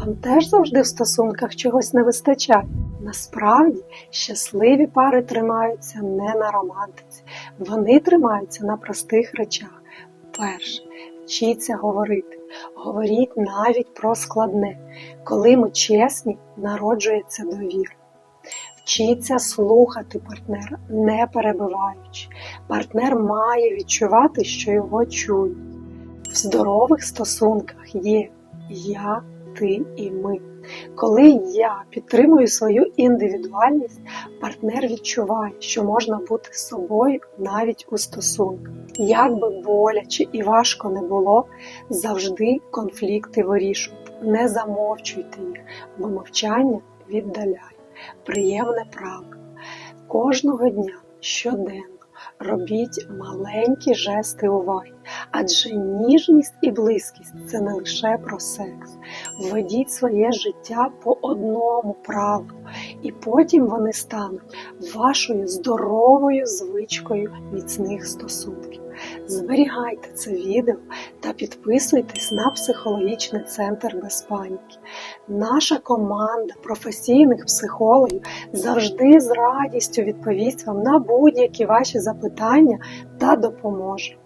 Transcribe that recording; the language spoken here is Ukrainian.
Вам теж завжди в стосунках чогось не вистачає? Насправді щасливі пари тримаються не на романтиці, вони тримаються на простих речах. Перше, вчіться говорити. Говоріть навіть про складне. Коли ми чесні, народжується довіра. Вчіться слухати партнера, не перебиваючи. Партнер має відчувати, що його чують. В здорових стосунках є я, ти і ми. Коли я підтримую свою індивідуальність, партнер відчуває, що можна бути собою навіть у стосунках. Як би боляче і важко не було, завжди конфлікти вирішуйте. Не замовчуйте їх, бо мовчання віддаляє. Приємне правило. Кожного дня, щоденно робіть маленькі жести уваги, адже ніжність і близькість це не лише про секс. Введіть своє життя по одному правилу, і потім вони стануть вашою здоровою звичкою міцних стосунків. Зберігайте це відео та підписуйтесь на психологічний центр без паніки. Наша команда професійних психологів завжди з радістю відповість вам на будь-які ваші запитання та допоможе.